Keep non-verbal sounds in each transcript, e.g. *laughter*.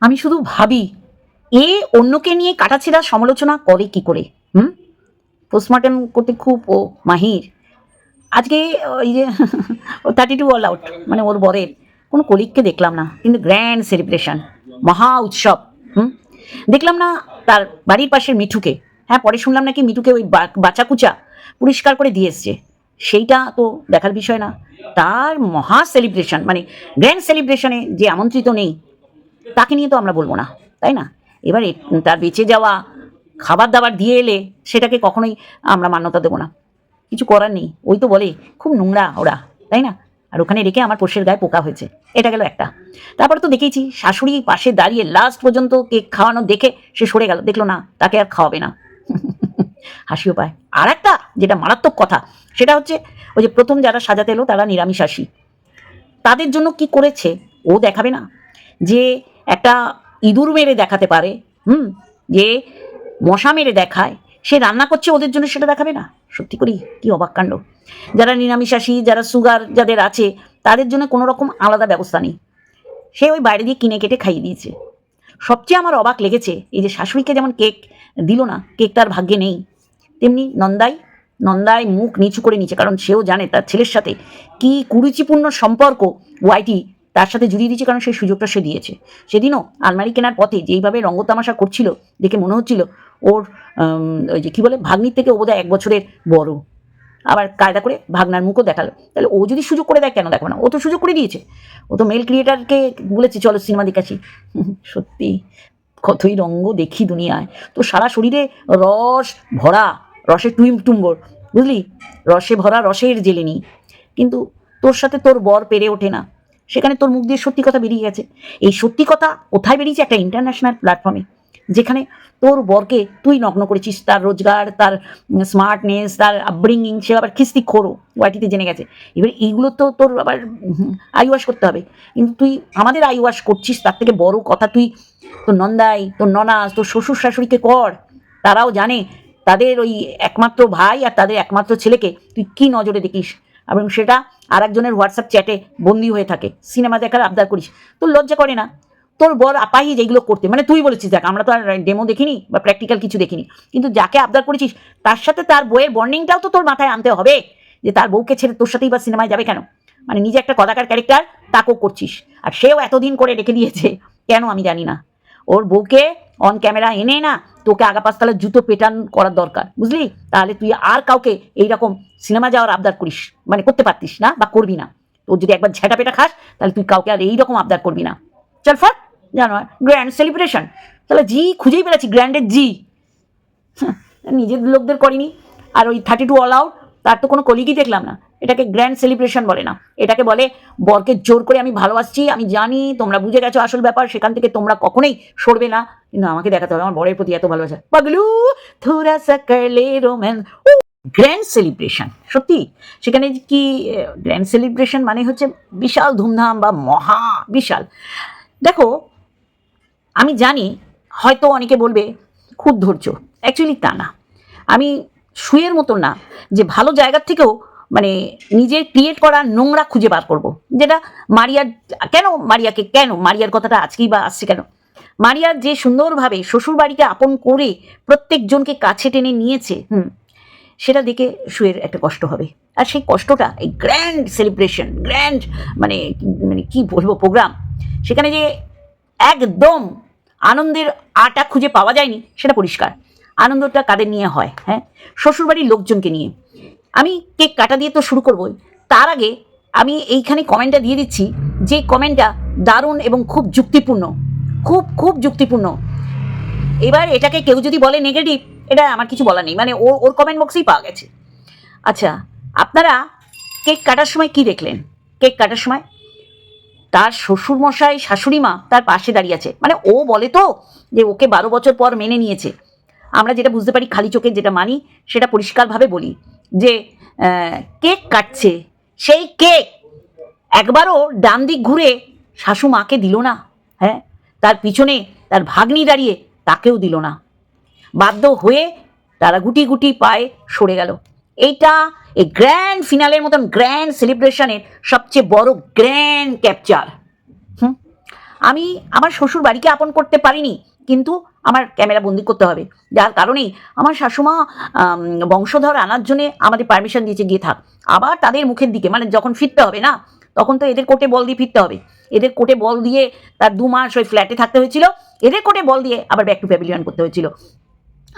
আমি শুধু ভাবি, এ অন্যকে নিয়ে কাটাছেড়া সমালোচনা করে কি করে, হুম? পোস্টমর্টম করতে খুব ও মাহির। আজকে ওই যে থার্টি টু অল আউট মানে ওর বরের। কোনো কলিগকে দেখলাম না, কিন্তু গ্র্যান্ড সেলিব্রেশন মহা উৎসব, হুম? দেখলাম না তার বাড়ির পাশের মিঠুকে। হ্যাঁ পরে শুনলাম নাকি মিঠুকে ওই বা- বাচ্চাকুচা পরিষ্কার করে দিয়ে এসছে। সেইটা তো দেখার বিষয় না। তার মহা সেলিব্রেশন মানে গ্র্যান্ড সেলিব্রেশনে যে আমন্ত্রিত নেই তাকে নিয়ে তো আমরা বলব না, তাই না? এবার তার বেঁচে যাওয়া, খাবার দাবার দিয়ে এলে সেটাকে কখনোই আমরা মান্যতা দেবো না। কিছু করার নেই, ওই তো বলে, খুব নোংরা ওরা, তাই না? আর ওখানে রেখে আমার পোষের গায়ে পোকা হয়েছে, এটা গেল একটা। তারপরে তো দেখেছি শাশুড়ি পাশে দাঁড়িয়ে লাস্ট পর্যন্ত কেক খাওয়ানো দেখে সে সরে গেল, দেখল না, তাকে আর খাওয়াবে না। *laughs* হাসিও পায়। আর একটা যেটা মারাত্মক কথা, সেটা হচ্ছে, ওই যে প্রথম যারা সাজাতে এলো তারা নিরামিষাসী তাদের জন্য কি করেছে, ও দেখাবে না? যে একটা ইঁদুর মেরে দেখাতে পারে, হুম, যে মশা মেরে দেখায়, সে রান্না করছে ওদের জন্য সেটা দেখাবে না? সত্যি করি? কি অবাক কাণ্ড। যারা নিরামিষাসী যারা সুগার যাদের আছে, তাদের জন্য কোনো রকম আলাদা ব্যবস্থা নেই। সে ওই বাইরে দিয়ে কিনে কেটে খাইয়ে দিয়েছে। সবচেয়ে আমার অবাক লেগেছে, এই যে শাশুড়িকে যেমন কেক দিল না, কেক তার ভাগ্যে নেই, তেমনি নন্দাই নন্দাই মুখ নিচু করে নিচে, কারণ সেও জানে তার ছেলের সাথে কি কুরুচিপূর্ণ সম্পর্ক ওয়াইটি তার সাথে জুড়িয়ে দিয়েছে কারণ সেই সুযোগটা সে দিয়েছে। সেদিনও আলমারি কেনার পথে যেইভাবে রঙ্গতামাশা করছিল, দেখে মনে হচ্ছিল ওর ওই যে কী বলে, ভাগ্নির থেকে ও বোধহয় এক বছরের বড়। আবার কায়দা করে ভাগনার মুখও দেখাল। তাহলে ও যদি সুযোগ করে দেয়, কেন দেখো না? ও তো সুযোগ করে দিয়েছে। ও তো মেল ক্রিয়েটারকে বলেছে, চলো সিনেমা দেখাচ্ছি *laughs* সত্যি, কতই রঙ্গ দেখি দুনিয়ায়। তো সারা শরীরে রস ভরা রসে টুইম টুম্বর বুঝলি? রসে ভরা, রসের জেলেনি। কিন্তু তোর সাথে তোর বর পেরে ওঠে না। সেখানে তোর মুখ দিয়ে সত্যি কথা বেরিয়ে গেছে। এই সত্যি কথা কোথায় বেরিয়েছে একটা ইন্টারন্যাশনাল প্ল্যাটফর্মে যেখানে তোর বরকে তুই নগ্ন করেছিস, তার রোজগার, তার স্মার্টনেস তার আপব্রিঙ্গিং সে আবার খিস্তি খোরো ওয়াইটিতে জেনে গেছে। এবার এইগুলো তো তোর আবার আই ওয়াশ করতে হবে। কিন্তু তুই আমাদের আই ওয়াশ করছিস, তার থেকে বড় কথা তুই তোর নন্দাই, তোর ননাস, তোর শ্বশুর শাশুড়িকে কর। তারাও জানে, তাদের ওই একমাত্র ভাই আর তাদের একমাত্র ছেলেকে তুই কি নজরে দেখিস? এবং সেটা আর একজনের হোয়াটসঅ্যাপ চ্যাটে বন্দি হয়ে থাকে। সিনেমা দেখার আবদার করিস। তোর লজ্জা করে না। তোর বর আপাহি যেগুলো করতে মানে তুই বলেছিস, দেখ, আমরা তো আর ডেমো দেখিনি বা প্র্যাকটিক্যাল কিছু দেখিনি। কিন্তু যাকে আবদার করেছিস, তার সাথে তার বইয়ের বন্ডিংটাও তো তোর মাথায় আনতে হবে। যে তার বউকে ছেড়ে তোর সাথেই বা সিনেমায় যাবে কেন? মানে নিজে একটা কদাকার ক্যারেক্টার তাকেও করছিস। আর সেও এতদিন করে রেখে দিয়েছে, কেন আমি জানি না। ওর বউকে অন ক্যামেরা এনে না, তোকে আগা পাঁচতলার জুতো পেটান করার দরকার, বুঝলি? তাহলে তুই আর কাউকে এইরকম সিনেমা যাওয়ার আবদার করিস মানে করতে পারতিস না বা করবি না। তোর যদি একবার ঝেঁটা পেটা খাস, তাহলে তুই কাউকে আর এইরকম আবদার করবি না। চল ফট জানো গ্র্যান্ড সেলিব্রেশন তাহলে জি, খুঁজেই পেরেছি, গ্র্যান্ডের জি। নিজের লোকদের করিনি। আর ওই থার্টি টু অল আউট তার তো কোনো কলিগই দেখলাম না। এটাকে গ্র্যান্ড সেলিব্রেশন বলে না। এটাকে বলে, বরকে জোর করে আমি ভালোবাসছি, আমি জানি, তোমরা বুঝে গেছো আসল ব্যাপার, সেখান থেকে তোমরা কখনোই সরবে না। কিন্তু আমাকে দেখাতে হবে, আমার বরের প্রতি এত ভালোবাসা। পাগলু থোড়া গ্র্যান্ড সেলিব্রেশন সত্যি? সেখানে কি গ্র্যান্ড সেলিব্রেশন মানে হচ্ছে বিশাল ধুমধাম বা মহা বিশাল। দেখো, আমি জানি, হয়তো অনেকে বলবে, খুব ধৈর্য। অ্যাকচুয়ালি তা না। আমি শুয়ের মতো না, যে ভালো জায়গার থেকেও মানে নিজের ক্রিয়েট করা নোংরা খুঁজে বার করব। যেটা মারিয়ার কেন মারিয়াকে, কেন? মারিয়ার কথাটা আজকেই বা আসছে কেন? মারিয়ার যে সুন্দরভাবে শ্বশুর বাড়িকে আপন করে প্রত্যেকজনকে কাছে টেনে নিয়েছে, হুম, সেটা দেখে শুয়ের একটা কষ্ট হবে। আর সেই কষ্টটা, এই গ্র্যান্ড সেলিব্রেশন গ্র্যান্ড মানে মানে কি বলব প্রোগ্রাম সেখানে যে একদম আনন্দের আটা খুঁজে পাওয়া যায়নি, সেটা পরিষ্কার। আনন্দটা কাদের নিয়ে হয় হ্যাঁ? শ্বশুরবাড়ির লোকজনকে নিয়ে। আমি কেক কাটা দিয়ে তো শুরু করবই। তার আগে আমি এইখানে কমেন্টটা দিয়ে দিচ্ছি যে কমেন্টটা দারুণ এবং খুব যুক্তিপূর্ণ। খুব খুব যুক্তিপূর্ণ। এবার এটাকে কেউ যদি বলে নেগেটিভ এটা আমার কিছু বলার নেই। মানে ওর ওর কমেন্ট বক্সেই পাওয়া গেছে। আচ্ছা আপনারা কেক কাটার সময় কি দেখলেন? কেক কাটার সময় তার শ্বশুর মশাই শাশুড়ি মা তার পাশে দাঁড়িয়ে আছে। মানে ও বলে তো যে ওকে বারো বছর পর মেনে নিয়েছে। আমরা যেটা বুঝতে পারি, খালি চোখে যেটা মানি, সেটা পরিষ্কারভাবে বলি। যে কেক কাটছে, সেই কেক একবারও ডান দিক ঘুরে শাশু মাকে দিল না হ্যাঁ? তার পিছনে তার ভাগ্নি দাঁড়িয়ে তাকেও দিল না। বাধ্য হয়ে তারা গুটি গুটি পায়ে সরে গেল। এইটা এই গ্র্যান্ড ফিনালের মতন গ্র্যান্ড সেলিব্রেশনের সবচেয়ে বড় গ্র্যান্ড ক্যাপচার হুম? আমি আমার শ্বশুর বাড়িকে আপন করতে পারিনি। কিন্তু আমার ক্যামেরা বন্দি করতে হবে। যার কারণেই আমার শাশুমা বংশধর আনার জন্যে আমাদের পারমিশন দিয়েছে, গিয়ে থাক। আবার তাদের মুখের দিকে মানে যখন ফিরতে হবে না, তখন তো এদের কোর্টে বল দিয়ে ফিরতে হবে। এদের কোর্টে বল দিয়ে তার দু মাস ওই ফ্ল্যাটে থাকতে হয়েছিল। এদের কোর্টে বল দিয়ে আবার ব্যাক টু প্যাভিলিয়ন করতে হয়েছিল।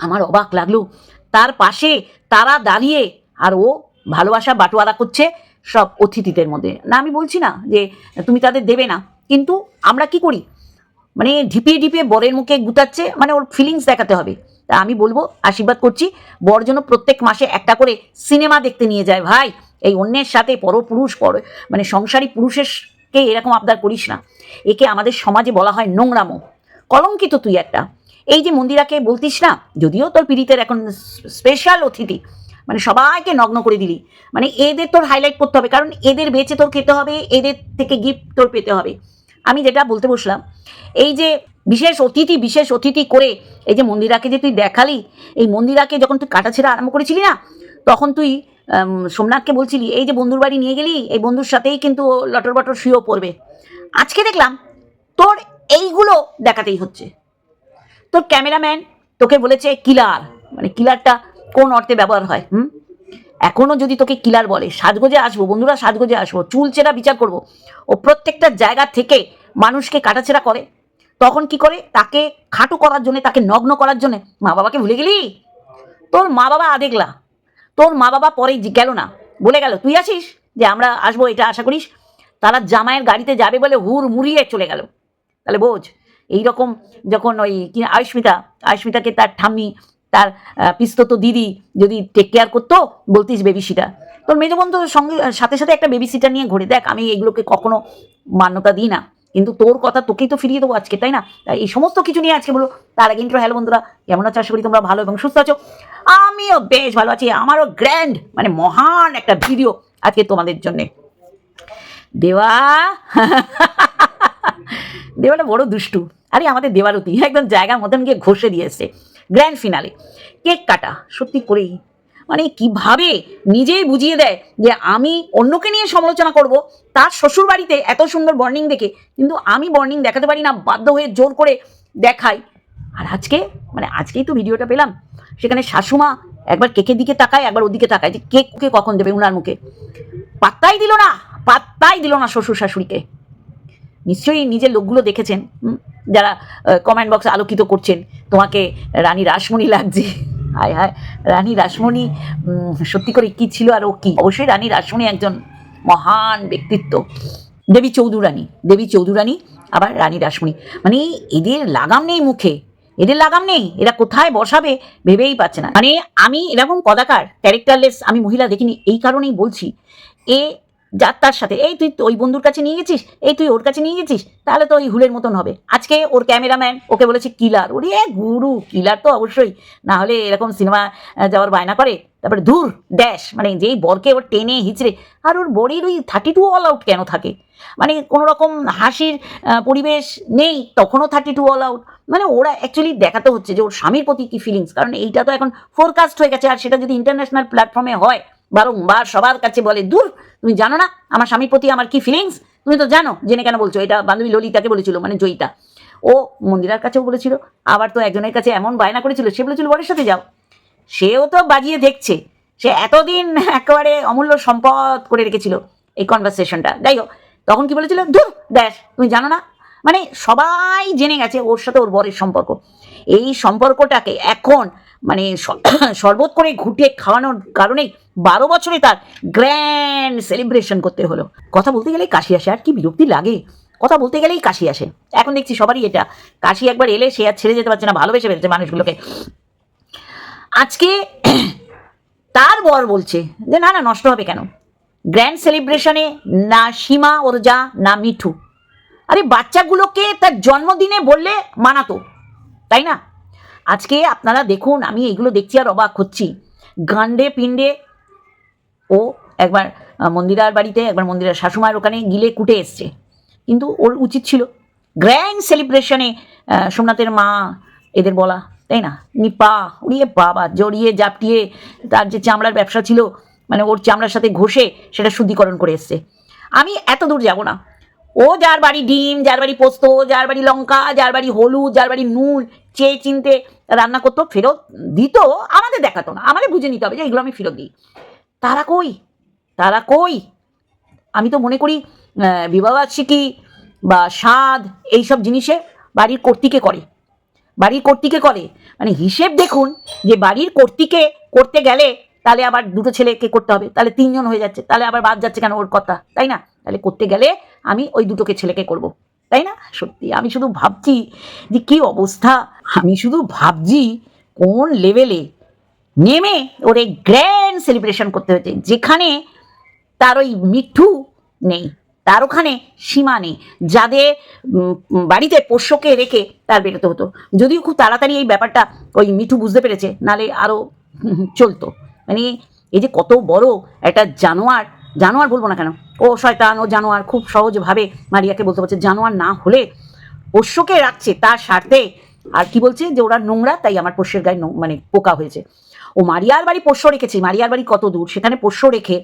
আমার অবাক লাগল। তার পাশে তারা দাঁড়িয়ে, আর ও ভালোবাসা বাটোয়ারা করছে সব অতিথিদের মধ্যে। না, আমি বলছি না যে তুমি তাদের দেবে না। কিন্তু আমরা কি করি? মানে ঢিপিয়ে ঢিপিয়ে বরের মুখে গুতাচ্ছে মানে ওর ফিলিংস দেখাতে হবে। তা আমি বলব, আশীর্বাদ করছি, বর যেন প্রত্যেক মাসে একটা করে সিনেমা দেখতে নিয়ে যায়। ভাই, এই অন্যের সাথে পরপুরুষ, পর মানে সংসারী পুরুষেরকে এরকম আবদার করিস না। একে আমাদের সমাজে বলা হয় নোংরামো। কলঙ্কিত তুই একটা। এই যে মন্দিরাকে বলতিস না, যদিও তোর পীড়িতের এখন স্পেশাল অতিথি মানে সবাইকে নগ্ন করে দিলি। মানে এদের তোর হাইলাইট করতে হবে, কারণ এদের বেঁচে তোর খেতে হবে, এদের থেকে গিফট তোর পেতে হবে। আমি যেটা বলতে বসলাম, এই যে বিশেষ অতিথি বিশেষ অতিথি করে এই যে মন্দিরাকে যে তুই দেখালি, এই মন্দিরাকে যখন তুই কাটাছেড়া আরম্ভ করেছিলি না, তখন তুই সোমনাথকে বলছিলি, এই যে বন্ধুর বাড়ি নিয়ে গেলি, এই বন্ধুর সাথেই কিন্তু লটর বটর শুয়েও পড়বে। আজকে দেখলাম, তোর এইগুলো দেখাতেই হচ্ছে। তোর ক্যামেরাম্যান তোকে বলেছে কিলার মানে কিলারটা কোন অর্থে ব্যবহার হয়, হুম? এখনও যদি তোকে কিলার বলে, সাজগোজে আসব, বন্ধুরা সাজগোজে আসব, চুল চেরা বিচার করব, ও প্রত্যেকটা জায়গা থেকে মানুষকে কাটাছেড়া করে, তখন কি করে? তাকে খাটো করার জন্য, তাকে নগ্ন করার জন্য, মা বাবাকে ভুলে গেলি? তোর মা বাবা আদেগলা তোর মা বাবা পরে গেল না, বলে গেল, তুই আসিস যে আমরা আসব, এটা আশা করিস? তারা জামাইয়ের গাড়িতে যাবে বলে হুর মুড়িয়ে চলে গেল। তাহলে বোঝ, এইরকম যখন ওই কি আয়ুষ্মিতা আয়ুষ্মিতাকে তার ঠাম্মি তার পিস্তত দিদি যদি টেক কেয়ার করতো, বলতিস বেবি সিটার তোর মেজ বোন তো সঙ্গে সাথে সাথে একটা বেবি সিটার নিয়ে ঘুরে দেখ, আমি এগুলোকে কখনো মান্যতা দিই না। কিন্তু তোর কথা তোকেই তো ফিরিয়ে দেবো আজকে, তাই না? এই সমস্ত কিছু নিয়ে আজকে বলো। তার আগে হ্যালো বন্ধুরা, কেমন আছো? আশা করি তোমরা ভালো এবং সুস্থ আছো। আমিও বেশ ভালো আছি, আমারও গ্র্যান্ড মানে মহান একটা ভিডিও আজকে তোমাদের জন্যে। দেওয়া, দেওয়াটা বড় দুষ্টু। আরে আমাদের দেওয়ারতি একদম জায়গা মতন গিয়ে ঘষে দিয়েছে গ্র্যান্ড ফিনালে কেক কাটা, সত্যি করেই। মানে কীভাবে নিজেই বুঝিয়ে দেয় যে আমি অন্যকে নিয়ে সমালোচনা করব, তার শ্বশুর বাড়িতে এত সুন্দর বর্নিং দেখে, কিন্তু আমি বর্নিং দেখাতে পারি না, বাধ্য হয়ে জোর করে দেখাই। আর আজকে মানে আজকেই তো ভিডিওটা পেলাম। সেখানে শাশুমা একবার কেকের দিকে তাকায়, একবার ওদিকে তাকায় যে কেক কখন দেবে উনার মুখে? পাত্তাই দিল না, পাত্তাই দিল না শ্বশুর শাশুড়িকে। নিশ্চয়ই নিজের লোকগুলো দেখেছেন যারা কমেন্ট বক্সে আলোকিত করছেন। তোমাকে রানী রাসমণি লাগছে। *laughs* হায় হায়। রানী রাসমণি সত্যি করে কি ছিল আর ও কি? অবশ্যই রানী রাসমণি একজন মহান ব্যক্তিত্ব। দেবী চৌধুরানী দেবী চৌধুরানী, আবার রানী রাসমণি। মানে এদের লাগাম নেই মুখে। এদের লাগাম নেই। এরা কোথায় বসাবে ভেবেই পাচ্ছে না। মানে আমি এরকম কদাকার ক্যারেক্টারলেস আমি মহিলা দেখিনি, এই কারণেই বলছি। এ যার তার সাথে। এই তুই ওই বন্ধুর কাছে নিয়ে গেছিস? এই তুই ওর কাছে নিয়ে গেছিস? তাহলে তো ওই হুলের মতন হবে। আজকে ওর ক্যামেরাম্যান, ওকে বলেছে কিলার। ওরে গুরু, কিলার তো অবশ্যই। না হলে এরকম সিনেমা যাওয়ার বায়না করে। তারপরে দূর ড্যাশ। মানে যেই বরকে ওর টেনে হিচড়ে। আর ওর বডির ওই থার্টি টু অল আউট কেন থাকে? মানে কোনো রকম হাসির পরিবেশ নেই, তখনও থার্টি টু অল আউট মানে ওরা অ্যাকচুয়ালি দেখাতে হচ্ছে যে ওর স্বামীর প্রতি কি ফিলিংস কারণ এইটা তো এখন ফোরকাস্ট হয়ে গেছে। আর সেটা যদি ইন্টারন্যাশনাল প্ল্যাটফর্মে হয় বারংবার সবার কাছে বলে, দূর, তুমি জানো না, আমার স্বামীর প্রতি আমার কি ফিলিংস তুমি তো জানো, জেনে কেন বলছো এটা? বান্ধবী ললিতাকে বলেছিল মানে জয়িতা। ও মন্দিরার কাছেও বলেছিল, আবার তো একজনের কাছে এমন বায়না করেছিল, সে বলেছিল, বরের সাথে যাও। সেও তো বাজিয়ে দেখছে, সে এতদিন একেবারে অমূল্য সম্পদ করে রেখেছিল এই কনভারসেশনটা যাই হোক, তখন কি বলেছিল? ধুর দেখ তুমি জানো না? মানে সবাই জেনে গেছে ওর সাথে ওর বরের সম্পর্ক। এই সম্পর্কটাকে এখন মানে *coughs* শরবত করে ঘুটিয়ে খাওয়ানোর কারণে বারো বছরে তার গ্র্যান্ড সেলিব্রেশন করতে হলো। কথা বলতে গেলেই কাশি আসে, আর কি বিরক্তি লাগে। কথা বলতে গেলেই কাশি আসে। এখন দেখছি সবারই এটা। কাশি একবার এলে সে আর ছেড়ে যেতে পারছে না, ভালোবেসে ফেলছে মানুষগুলোকে। আজকে *coughs* তার বর বলছে যে, না না, নষ্ট হবে কেন? গ্র্যান্ড সেলিব্রেশনে না সীমা ওর যা না মিঠু। আরে বাচ্চাগুলোকে তার জন্মদিনে বললে মানাতো। তাই না? আজকে আপনারা দেখুন, আমি এগুলো দেখছি আর অবাক হচ্ছি। গান্ডে পিণ্ডে, ও একবার মন্দিরার বাড়িতে, একবার মন্দিরার শাশুমার ওখানে গিলে কুটে এসছে। কিন্তু ওর উচিত ছিল। গ্র্যান্ড সেলিব্রেশনে সোমনাথের মা এদের বলা, তাই না? নিপা উড়িয়ে বাবা, জড়িয়ে, জাপটিয়ে তার যে চামড়ার ব্যবসা ছিল মানে ওর চামড়ার সাথে ঘষে সেটা শুদ্ধিকরণ করে এসছে। আমি এত দূর যাব না। ও যার বাড়ি ডিম, যার বাড়ি পোস্ত, যার বাড়ি লঙ্কা, যার বাড়ি হলুদ, যার বাড়ি নুন, চেয়ে চিনতে রান্না করতো, ফেরত দিত, আমাদের দেখাতো না, আমাদের বুঝে নিতে হবে যে এগুলো আমি ফেরত দিই। তারা কই? তারা কই? আমি তো মনে করি বিবাহবার্ষিকী বা স্বাদ এইসব জিনিসে বাড়ির কর্তৃকে করে। বাড়ির কর্তৃকে করে। মানে হিসেব দেখুন যে বাড়ির কর্তৃকে করতে গেলে তাহলে আবার দুটো ছেলেকে করতে হবে, তাহলে তিনজন হয়ে যাচ্ছে, তাহলে আবার বাদ যাচ্ছে কেন ওর কথা, তাই না? তাহলে করতে গেলে আমি ওই দুটোকে ছেলেকে করব, তাই না? সত্যি, আমি শুধু ভাবছি যে কি অবস্থা। আমি শুধু ভাবছি কোন লেভেলে নেমে ওর এই গ্র্যান্ড সেলিব্রেশন করতে হয়েছে, যেখানে তার ওই মিঠু নেই, তার ওখানে সীমা নেই, যাদের বাড়িতে পোষ্যকে রেখে তার বেরোতে হতো। যদিও খুব তাড়াতাড়ি এই ব্যাপারটা ওই মিঠু বুঝতে পেরেছে, নালে আরও চলতো। মানে এই যে কত বড় একটা জানোয়ার জানোয়ার বলব না কেন? ও শয়তান, ও জানোয়ার খুব সহজভাবে মারিয়াকে বলতে পারছে, জানোয়ার না হলে পোষ্যকে রাখছে তার স্বার্থে। আর কি বলছে? যে ওরা নোংরা, তাই আমার পোষ্যের গায়ে মানে পোকা হয়েছে। ও মারিয়ার বাড়ি পোষ্য রেখেছে। মারিয়ার বাড়ি কত দূর? সেখানে পোষ্য রেখে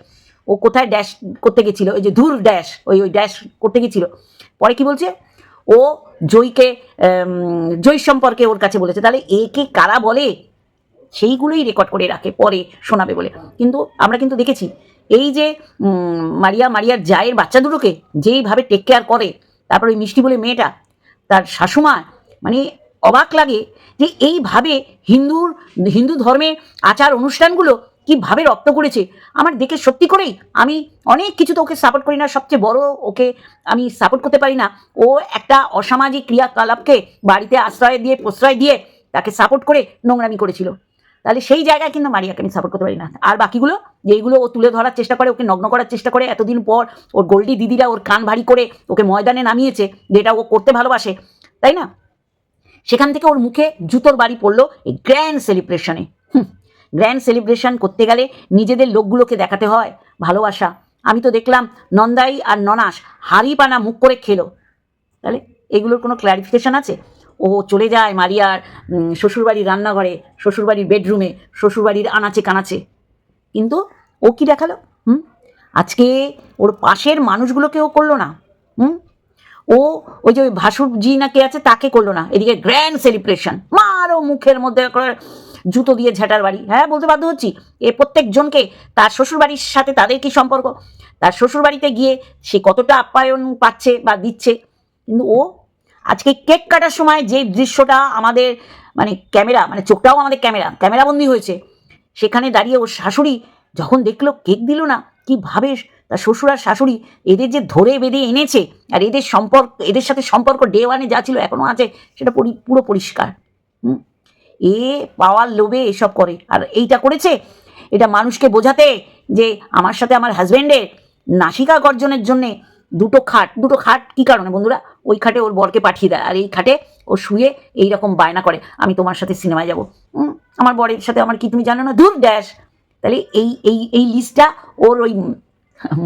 ও কোথায় ড্যাশ করতে গেছিল? ওই যে ধূর ড্যাশ ওই ওই ড্যাশ করতে গেছিল। পরে কি বলছে? ও জয়কে জয় সম্পর্কে ওর কাছে বলেছে। তাহলে একে কারা বলে? সেইগুলোই রেকর্ড করে রাখে, পরে শোনাবে বলে। কিন্তু আমরা কিন্তু দেখেছি এই যে মারিয়া মারিয়ার জায়ের বাচ্চা দুটোকে যেইভাবে টেক কেয়ার করে, তারপর ওই মিষ্টি বলে মেয়েটা, তার শাশুমা মানে অবাক লাগে যে এইভাবে হিন্দুর, হিন্দু ধর্মের আচার অনুষ্ঠানগুলো কীভাবে রপ্ত করেছে। আমার দেখে সত্যি করেই আমি অনেক কিছু তো ওকে সাপোর্ট করি না, সবচেয়ে বড় ওকে আমি সাপোর্ট করতে পারি না। ও একটা অসামাজিক ক্রিয়াকলাপকে বাড়িতে আশ্রয় দিয়ে, প্রশ্রয় দিয়ে তাকে সাপোর্ট করে নোংরামি করেছিল। তাহলে সেই জায়গায় কিন্তু মারিয়াকে আমি সাপোর্ট করতে পারি না। আর বাকিগুলো, যেইগুলো ও তুলে ধরার চেষ্টা করে, ওকে নগ্ন করার চেষ্টা করে, এতদিন পর ওর গোল্ডি দিদিরা ওর কান ভারী করে ওকে ময়দানে নামিয়েছে, যেটা ও করতে ভালোবাসে, তাই না? সেখান থেকে ওর মুখে জুতোর বাড়ি পড়ল এই গ্র্যান্ড সেলিব্রেশনে গ্র্যান্ড সেলিব্রেশন করতে গেলে নিজেদের লোকগুলোকে দেখাতে হয়, ভালোবাসা। আমি তো দেখলাম নন্দাই আর ননাস হাড়ি পানা মুখ করে খেলো। তাহলে এগুলোর কোনো ক্ল্যারিফিকেশন আছে? ও চলে যায় মারিয়ার শ্বশুরবাড়ির রান্নাঘরে, শ্বশুরবাড়ির বেডরুমে, শ্বশুরবাড়ির আনাচে কানাচে। কিন্তু ও কি দেখাল? হুম? আজকে ওর পাশের মানুষগুলোকে ও করল না। হুম? ও ওই যে ওই ভাসুরজি না কে আছে তাকে করল না। এদিকে গ্র্যান্ড সেলিব্রেশন মারও মুখের মধ্যে জুতো দিয়ে ঝাঁটার বাড়ি। হ্যাঁ বলতে বাধ্য হচ্ছি। এ প্রত্যেকজনকে তার শ্বশুরবাড়ির সাথে তাদের কি সম্পর্ক? তার শ্বশুরবাড়িতে গিয়ে সে কতটা আপ্যায়ন পাচ্ছে বা দিচ্ছে? কিন্তু ও আজকে কেক কাটার সময় যে দৃশ্যটা আমাদের মানে ক্যামেরা মানে চোখটাও আমাদের ক্যামেরা, ক্যামেরাবন্দি হয়েছে, সেখানে দাঁড়িয়ে ওর শাশুড়ি যখন দেখল কেক দিল না কীভাবে তার শ্বশুর আর শাশুড়ি এদের যে ধরে বেঁধে এনেছে, আর এদের সম্পর্ক, এদের সাথে সম্পর্ক ডে ওয়ানে যা ছিল এখনও আছে, সেটা পরি- পুরো পরিষ্কার, হুম? এ পাওয়ার লোভে এসব করে, আর এইটা করেছে, এটা মানুষকে বোঝাতে যে আমার সাথে আমার হাজব্যান্ডের নাসিকা গর্জনের জন্যে দুটো খাট দুটো খাট কি কারণে বন্ধুরা? ওই খাটে ওর বরকে পাঠিয়ে দেয়, আর এই খাটে ও শুয়ে এই রকম বায়না করে, আমি তোমার সাথে সিনেমায় যাব। আমার বরের সাথে আমার কি তুমি জানো না? দূর ড্যাশ। তাহলে এই এই এই লিস্টটা ওর ওই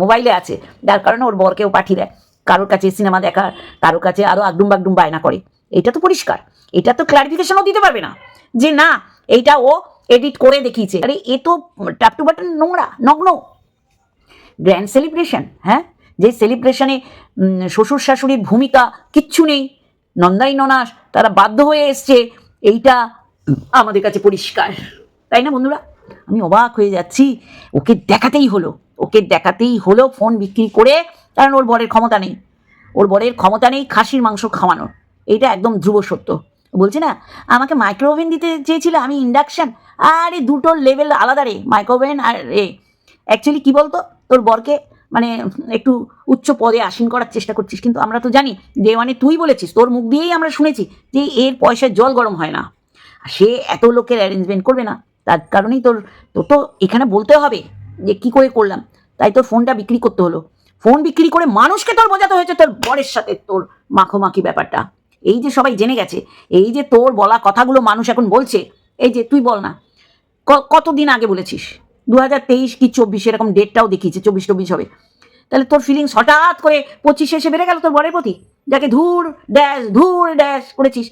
মোবাইলে আছে, যার কারণে ওর বরকেও পাঠিয়ে দেয়। কারোর কাছে সিনেমা দেখা, কারোর কাছে আরও আগডুম বাগডুম বায়না করে। এটা তো পরিষ্কার। এটা তো ক্লারিফিকেশনও দিতে পারবে না যে না, এইটা ও এডিট করে দেখিয়েছে। আরে এ তো টাপ টু বাটন নোংরা, নগ্ন। গ্র্যান্ড সেলিব্রেশন হ্যাঁ? যে সেলিব্রেশনে শ্বশুর শাশুড়ির ভূমিকা কিচ্ছু নেই, নন্দাই ননাস, তারা বাধ্য হয়ে এসছে, এইটা আমাদের কাছে পরিষ্কার। তাই না বন্ধুরা? আমি অবাক হয়ে যাচ্ছি, ওকে দেখাতেই হলো, ওকে দেখাতেই হলো ফোন বিক্রি করে, কারণ ওর বরের ক্ষমতা নেই। ওর বরের ক্ষমতা নেই খাসির মাংস খাওয়ানোর। এইটা একদম ধ্রুব সত্য। বলছে না, আমাকে মাইক্রোওভেন দিতে চেয়েছিল, আমি ইন্ডাকশান আরে দুটোর লেভেল আলাদা রে মাইক্রোওভেন আর এ। অ্যাকচুয়ালি কী বলতো? তোর বরকে মানে একটু উচ্চ পদে আসীন করার চেষ্টা করছিস। কিন্তু আমরা তো জানি যে মানে তুই বলেছিস, তোর মুখ দিয়েই আমরা শুনেছি যে এর পয়সায় জল গরম হয় না। সে এত লোকের অ্যারেঞ্জমেন্ট করবে না। তার কারণেই তোর তোর তো এখানে বলতে হবে যে কি করে করলাম। তাই তোর ফোনটা বিক্রি করতে হলো। ফোন বিক্রি করে মানুষকে তোর বোঝাতে হয়েছে তোর বরের সাথে তোর মাখোমাখি ব্যাপারটা। এই যে সবাই জেনে গেছে, এই যে তোর বলা কথাগুলো মানুষ এখন বলছে, এই যে তুই বল না কতদিন আগে বলেছিস? দু হাজার তেইশ কি চব্বিশ, এরকম ডেটটাও দেখিয়েছে, চব্বিশ চব্বিশ হবে। তাহলে তোর ফিলিংস হঠাৎ করে পঁচিশে এসে বেড়ে গেল তোর বরের প্রতি? যাকে ধুর ড্যাশ ধুর ড্যাশ করেছিস।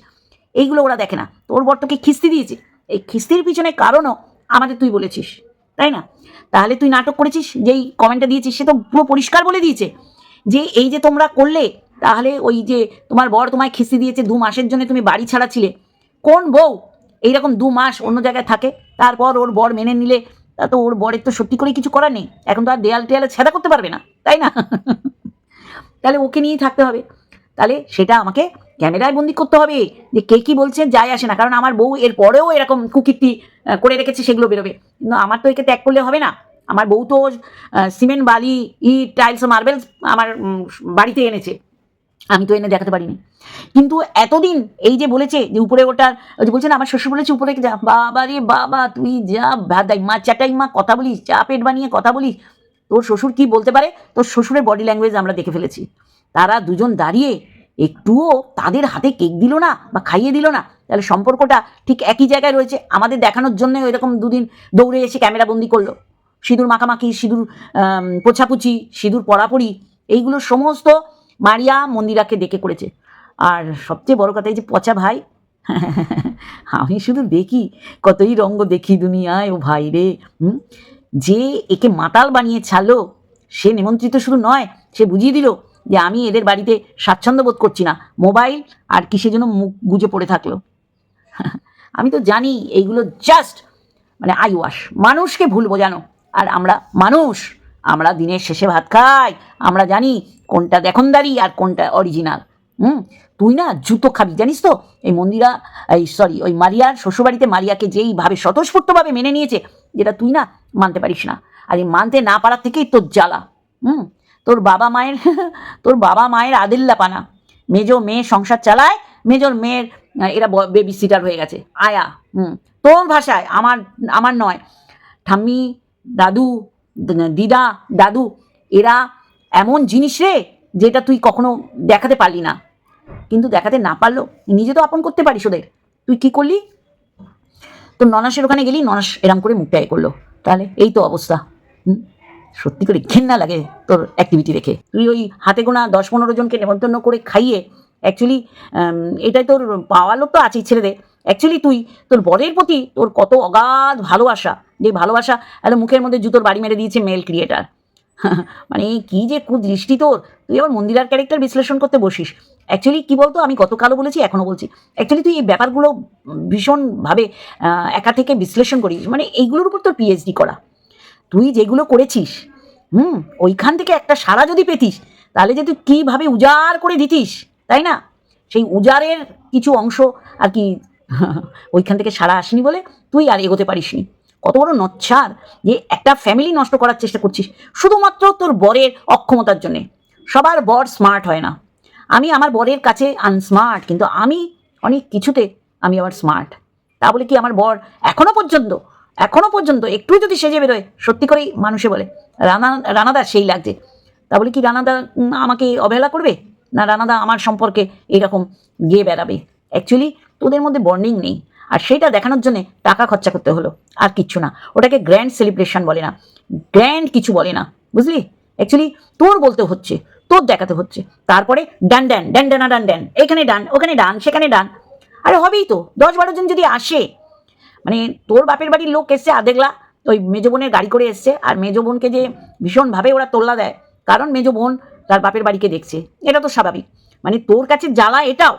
এইগুলো ওরা দেখে না। তোর বর তোকে খিস্তি দিয়েছে। এই খিস্তির পিছনে কারণও আমাদের তুই বলেছিস, তাই না? তাহলে তুই নাটক করেছিস, যেই কমেন্টটা দিয়েছিস, সে তো পুরো পরিষ্কার বলে দিয়েছে। যে এই যে তোমরা করলে, তাহলে ওই যে তোমার বর তোমায় খিস্তি দিয়েছে দু মাসের জন্য তুমি বাড়ি ছাড়া ছিলে কোন বউ এইরকম দু মাস অন্য জায়গায় থাকে, তারপর ওর বর মেনে নিলে তা তো ওর বরের তো সত্যি করে কিছু করার নেই। এখন তো আর দেয়াল টেয়ালে ছেদা করতে পারবে না, তাই না? তাহলে ওকে নিয়েই থাকতে হবে। তাহলে সেটা আমাকে ক্যামেরায় বন্দি করতে হবে যে কে কী বলছে, যায় আসে না। কারণ আমার বউ এর পরেও এরকম কুকীর্তি করে রেখেছে, সেগুলো বেরোবে। কিন্তু আমার তো একে ত্যাগ করলে হবে না। আমার বউ তো সিমেন্ট, বালি, ইট, টাইলস, মার্বেলস আমার বাড়িতে এনেছে। আমি তো এনে দেখাতে পারিনি। কিন্তু এতদিন এই যে বলেছে যে উপরে ওটার যে বলছে না, আমার শ্বশুর বলেছে উপরে যা, বাবা রে বাবা, তুই যা ভাদাই মা চাটাই মা, কথা বলিস, চা পেট বানিয়ে কথা বলিস। তোর শ্বশুর কি বলতে পারে? তোর শ্বশুরের বডি ল্যাঙ্গুয়েজ আমরা দেখে ফেলেছি। তারা দুজন দাঁড়িয়ে একটুও তাদের হাতে কেক দিল না বা খাইয়ে দিল না, তাহলে সম্পর্কটা ঠিক একই জায়গায় রয়েছে। আমাদের দেখানোর জন্য এরকম দুদিন দৌড়ে এসে ক্যামেরা বন্দি করল। সিঁদুর মাখামাখি, সিঁদুর পোছাপুছি, সিঁদুর পড়াপড়ি, এইগুলো সমস্ত মারিয়া মন্দিরাকে ডেকে করেছে। আর সবচেয়ে বড় কথা এই যে পচা ভাই, আমি শুধু দেখি, কতই রঙ্গ দেখি দুনিয়ায়, ও ভাই রে? যে একে মাতাল বানিয়ে ছাড়লো, সে নিমন্ত্রিত শুধু নয়, সে বুঝিয়ে দিল যে আমি এদের বাড়িতে স্বাচ্ছন্দ্য বোধ করছি না, মোবাইল আর কিসের জন্য মুখ গুজে পড়ে থাকল। আমি তো জানি, এইগুলো জাস্ট মানে আই ওয়াশ, মানুষকে ভুল বোঝানো আর আমরা মানুষ। আমরা দিনের শেষে ভাত খাই। আমরা জানি কোনটা দেখনদারি আর কোনটা অরিজিনাল হুম? তুই না জুতো খাবি, জানিস তো? এই মন্দিরা, এই সরি ওই মারিয়ার শ্বশুরবাড়িতে মারিয়াকে যেইভাবে স্বতঃস্ফূর্তভাবে মেনে নিয়েছে, যেটা তুই না মানতে পারিস না। আর এই মানতে না পারার থেকেই তোর জ্বালা। হুম? তোর বাবা মায়ের, *laughs* তোর বাবা মায়ের আদিল্লা পানা মেজো মেয়ে সংসার চালায় মেজর মেয়ের এরা বেবি সিটার হয়ে গেছে। আয়া, হুম? তোর ভাষায়, আমার আমার নয়। ঠাম্মি, দাদু দিদা, দাদু, এরা এমন জিনিস রে যেটা তুই কখনো দেখাতে পারলি না। কিন্তু দেখাতে না পারল নিজে তো আপন করতে পারিস ওদের। তুই কি করলি? তোর ননাসের ওখানে গেলি, ননাস এরম করে মুখটা এ করল। তাহলে এই তো অবস্থা। সত্যি করে ঘেন্না লাগে তোর অ্যাক্টিভিটি দেখে। তুই ওই হাতে গোনা দশ পনেরো জনকে নেমন্তন্ন করে খাইয়ে অ্যাকচুয়ালি এটাই তোর পাওয়ার লোক তো আছেই ছেড়ে দে অ্যাকচুয়ালি তুই, তোর বরের প্রতি তোর কত অগাধ ভালোবাসা। যে ভালোবাসা এত মুখের মধ্যে জুতোর বাড়ি মেরে দিয়েছে মেল ক্রিয়েটার *laughs* মানে কি যে কুদৃষ্টি তোর। তুই আবার মন্দিরার ক্যারেক্টার বিশ্লেষণ করতে বসিস। অ্যাকচুয়ালি কি বলতো? আমি গতকালও বলেছি এখনও বলছি। অ্যাকচুয়ালি তুই এই ব্যাপারগুলো ভীষণভাবে একা থেকে বিশ্লেষণ করিস। মানে এইগুলোর উপর তোর পিএইচডি করা। তুই যেগুলো করেছিস, হুম, ওইখান থেকে একটা সারা যদি পেতিস, তাহলে যে তুই কীভাবে উজাড় করে দিতিস, তাই না? সেই উজাড়ের কিছু অংশ আর কি *laughs* ওইখান থেকে সারা আসেনি বলে তুই আর এগোতে পারিস নি কত বড় নচ্ছার যে একটা ফ্যামিলি নষ্ট করার চেষ্টা করছিস, শুধুমাত্র তোর বরের অক্ষমতার জন্যে। সবার বর স্মার্ট হয় না। আমি আমার বরের কাছে আনস্মার্ট কিন্তু আমি অনেক কিছুতে আমি আবার স্মার্ট তা বলে কি আমার বর এখনও পর্যন্ত এখনও পর্যন্ত একটু যদি সেজে বেরোয়, সত্যি করেই মানুষে বলে, রানা, রানাদা সেই লাগছে। তা বলে কি রানাদা আমাকে অবহেলা করবে? না রানাদা আমার সম্পর্কে এইরকম গিয়ে বেড়াবে? অ্যাকচুয়ালি তোদের মধ্যে বন্ডিং নেই। আর সেটা দেখানোর জন্য টাকা খরচা করতে হলো। আর কিচ্ছু না। ওটাকে গ্র্যান্ড সেলিব্রেশন বলে না। গ্র্যান্ড কিছু বলে না। বুঝলি? অ্যাকচুয়ালি তোর বলতে হচ্ছে, তোর দেখাতে হচ্ছে। তারপরে ডান ডান ডান ডানা ডান ডান এখানে ডান ওখানে ডান সেখানে ডান আরে হবেই তো। দশ বারো জন যদি আসে মানে তোর বাপের বাড়ির লোক এসছে আধেকলা ওই মেজো বোনের গাড়ি করে এসছে, আর মেজো বোনকে যে ভীষণভাবে ওরা তোল্লা দেয়, কারণ মেজো বোন তার বাপের বাড়িকে দেখছে। এটা তো স্বাভাবিক। মানে তোর কাছে জ্বালা এটাও।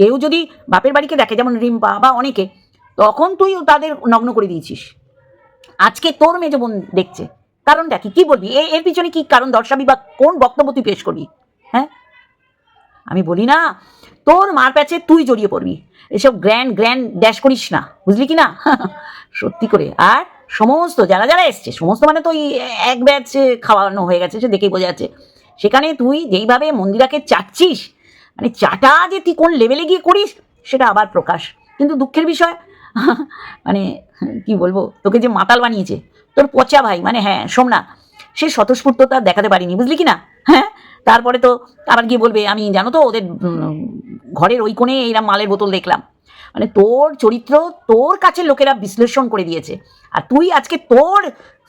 কেউ যদি বাপের বাড়িকে দেখে, যেমন রিম্পা বা অনেকে, তখন তুই তাদের নগ্ন করে দিয়েছিস। আজকে তোর মেজো বোন দেখছে। কারণটা কি? কি বলবি? এর পিছনে কি কারণ? দর্শাবি বা কোন বক্তব্য তুই পেশ করবি? হ্যাঁ? আমি বলি না, তোর মার প্যাচে তুই জড়িয়ে পড়বি। এসব গ্র্যান্ড গ্র্যান্ড ড্যাশ করিস না। বুঝলি কি না? *laughs* সত্যি করে। আর সমস্ত, যারা যারা এসছে, সমস্ত মানে তো এক ব্যাচ খাওয়ানো হয়ে গেছে, সে দেখেই বোঝা যাচ্ছে। সেখানে তুই যেইভাবে মন্দিরাকে চাচ্ছিস মানে চাটা যে তুই কোন লেভেলে গিয়ে করিস, সেটা আবার প্রকাশ। কিন্তু দুঃখের বিষয় মানে কি বলব, তোকে যে মাতাল বানিয়েছে, তোর পচা ভাই মানে হ্যাঁ শোন না সে স্বতঃস্ফূর্ততা দেখাতে পারিনি, বুঝলি কি না? হ্যাঁ? তারপরে তো আবার গিয়ে বলবে, আমি জানো তো ওদের ঘরের ওই কোণে এইরকম মালের বোতল দেখলাম। মানে তোর চরিত্র, তোর কাছে লোকেরা বিশ্লেষণ করে দিয়েছে। আর তুই আজকে তোর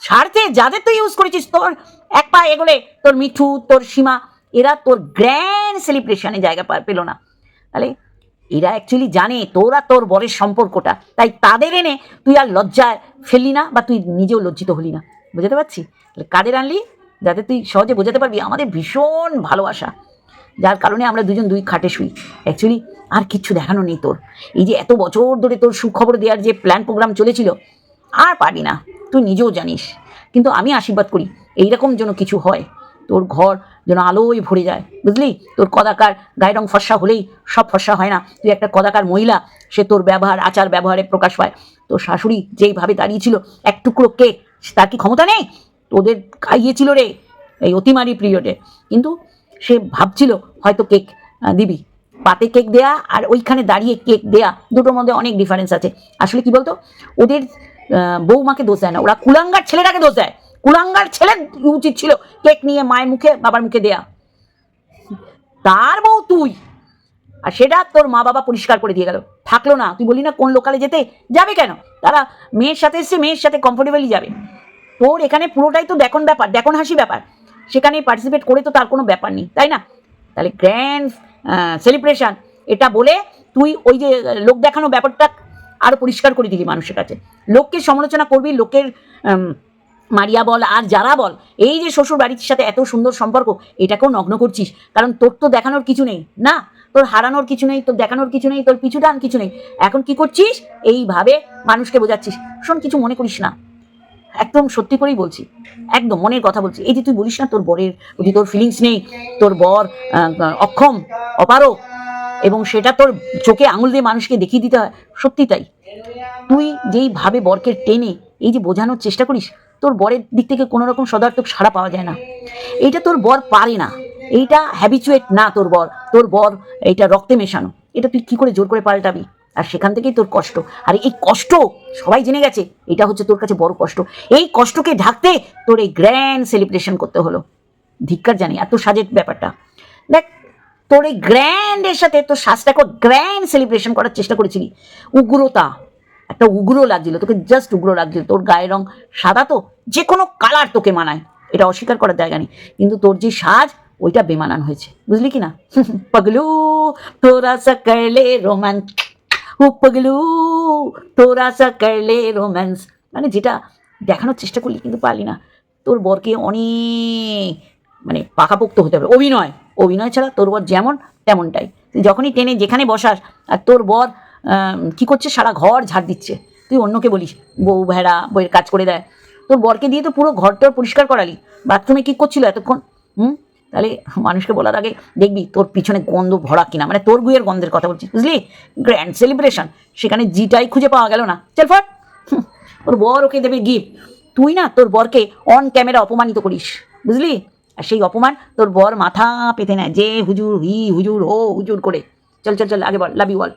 স্বার্থে যাদের তুই ইউজ করেছিস, তোর এক পা এগোলে, তোর মিঠু, তোর সীমা এরা তোর গ্র্যান্ড সেলিব্রেশনে জায়গা পেল না। তাহলে এরা অ্যাকচুয়ালি জানে, তোরা তোর বরের সম্পর্কটা। তাই তাদের এনে তুই আর লজ্জায় ফেললি না বা তুই নিজেও লজ্জিত হলি না। বুঝতে পারছি? তাহলে কাদের আনলি? যাতে তুই সহজে বোঝাতে পারবি, আমাদের ভীষণ ভালোবাসা। যার কারণে আমরা দুজন দুই খাটে শুই। অ্যাকচুয়ালি আর কিচ্ছু দেখানো নেই তোর। এই যে এত বছর ধরে তোর সুখবর দেওয়ার যে প্ল্যান প্রোগ্রাম চলেছিল, আর পারবি না। তুই নিজেও জানিস। কিন্তু আমি আশীর্বাদ করি, এইরকম যেন কিছু হয়। তোর ঘর যেন আলোয় ভরে যায়, বুঝলি? তোর কদাকার গায়ে রং ফর্সা হলেই সব ফর্সা হয় না। তুই একটা কদাকার মহিলা, সে তোর ব্যবহার, আচার, ব্যবহারে প্রকাশ পায়। তোর শাশুড়ি যেইভাবে দাঁড়িয়েছিল, এক টুকরো কেক তার কি ক্ষমতা নেই? তোদের খাইয়েছিল রে এই অতিমারি পিরিয়ডে। কিন্তু সে ভাবছিল, হয়তো কেক দিবি। পাতে কেক দেয়া আর ওইখানে দাঁড়িয়ে কেক দেয়া, দুটোর মধ্যে অনেক ডিফারেন্স আছে। আসলে কি বলতো? ওদের বৌমাকে দোষ দেয় না। ওরা কুলাঙ্গার ছেলেটাকে দোষ দেয়। কুলাঙ্গার ছেলে উচিত ছিল কেক নিয়ে মায়ের মুখে, বাবার মুখে দেয়া। তার বউ তুই। আর সেটা তোর মা বাবা পরিষ্কার করে দিয়ে গেল। থাকল না। তুই বলি না কোন লোকালে যেতে? যাবে কেন? তারা মেয়ের সাথে এসছে, মেয়ের সাথে কমফোর্টেবলি যাবে। তোর এখানে পুরোটাই তো দেখন ব্যাপার, দেখন হাসি ব্যাপার। সেখানে পার্টিসিপেট করে তো তার কোনো ব্যাপার নেই, তাই না? তাহলে গ্র্যান্ড সেলিব্রেশন এটা বলে তুই ওই যে লোক দেখানো ব্যাপারটা আরও পরিষ্কার করে দিলি মানুষের কাছে। লোককে সমালোচনা করবি, লোকের মারিয়া বল আর যারা বল, এই যে শ্বশুর বাড়ির সাথে এত সুন্দর সম্পর্ক, এটাকেও নগ্ন করছিস। কারণ তোর তো দেখানোর কিছু নেই, না? তোর হারানোর কিছু নেই, তোর দেখানোর কিছু নেই, তোর পিছু টান কিছু নেই। এখন কি করছিস? এইভাবে মানুষকে বোঝাচ্ছিস। শোন, কিছু মনে করিস না। একদম সত্যি করেই বলছি। একদম মনের কথা বলছি। এই যে তুই বলিস না, তোর বরের প্রতি তোর ফিলিংস নেই, তোর বর অক্ষম অপারক এবং সেটা তোর চোখে আঙুল দিয়ে মানুষকে দেখিয়ে দিতে হয়, সত্যি তাই। তুই যেইভাবে বরকে টেনে এই যে বোঝানোর চেষ্টা করিস, তোর বরের দিক থেকে কোনো রকম সদার্থক সাড়া পাওয়া যায় না। এইটা তোর বর পারে না। এইটা হ্যাবিচুয়েট না তোর বর। তোর বর এইটা রক্তে মেশানো। এটা তুই কি করে জোর করে পাল্টাবি? আর সেখান থেকেই তোর কষ্ট। আর এই কষ্ট সবাই জেনে গেছে, এটা হচ্ছে তোর কাছে বড় কষ্ট। এই কষ্টকে ঢাকতে তোর এই গ্র্যান্ড সেলিব্রেশন করতে হলো। ধিক্কার জানি, এত সাজের ব্যাপারটা। দেখ তোর এই গ্র্যান্ডের সাথে, তোর শ্বাসটাকে গ্র্যান্ড সেলিব্রেশন করার চেষ্টা করেছিলি। উগ্রতা, একটা উগ্র লাগছিল, তোকে জাস্ট উগ্র লাগছিল। তোর গায়ের রং সাদা তো, যে কোনো কালার তোকে মানায়। এটা অস্বীকার করার জায়গা নেই। কিন্তু তোর যে সাজ, ওইটা বেমানান হয়েছে। বুঝলি কি না? *laughs* পগলু, তোরা সা করলে রোম্যান্স ও পগলু, তোরা সা করলে রোম্যান্স মানে যেটা দেখানোর চেষ্টা করলি কিন্তু পারলি না। তোর বরকে অনেক মানে পাকাপোক্ত হতে হবে। অভিনয়। অভিনয় ছাড়া তোর বর যেমন, তেমনটাই। তুই যখনই টেনে যেখানে বসাস, আর তোর বর কি করছে? সারা ঘর ঝাড় দিচ্ছে। তুই অন্যকে বলিস, বউ ভেড়া বইয়ের কাজ করে দেয়। তোর বরকে দিয়ে তো পুরো ঘরটার পরিষ্কার করালি। বাথরুমে কি করছিল এতক্ষণ? হুম? তাহলে মানুষকে বলার আগে দেখবি তোর পিছনে গন্ধ ভরা কিনা। মানে তোর গুয়ের গন্ধের কথা বলছিস, বুঝলি? গ্র্যান্ড সেলিব্রেশন সেখানে জিটাই খুঁজে পাওয়া গেল না। চল ফট। ওর বর ওকে দেবে গিফট তুই না তোর বরকে অন ক্যামেরা অপমানিত করিস, বুঝলি? আর সেই অপমান তোর বর মাথা পেতে নেয় যে হুজুর, হি হুজুর, ও হুজুর করে। চল চল চল, আগে বল, লাভ ইউ বল।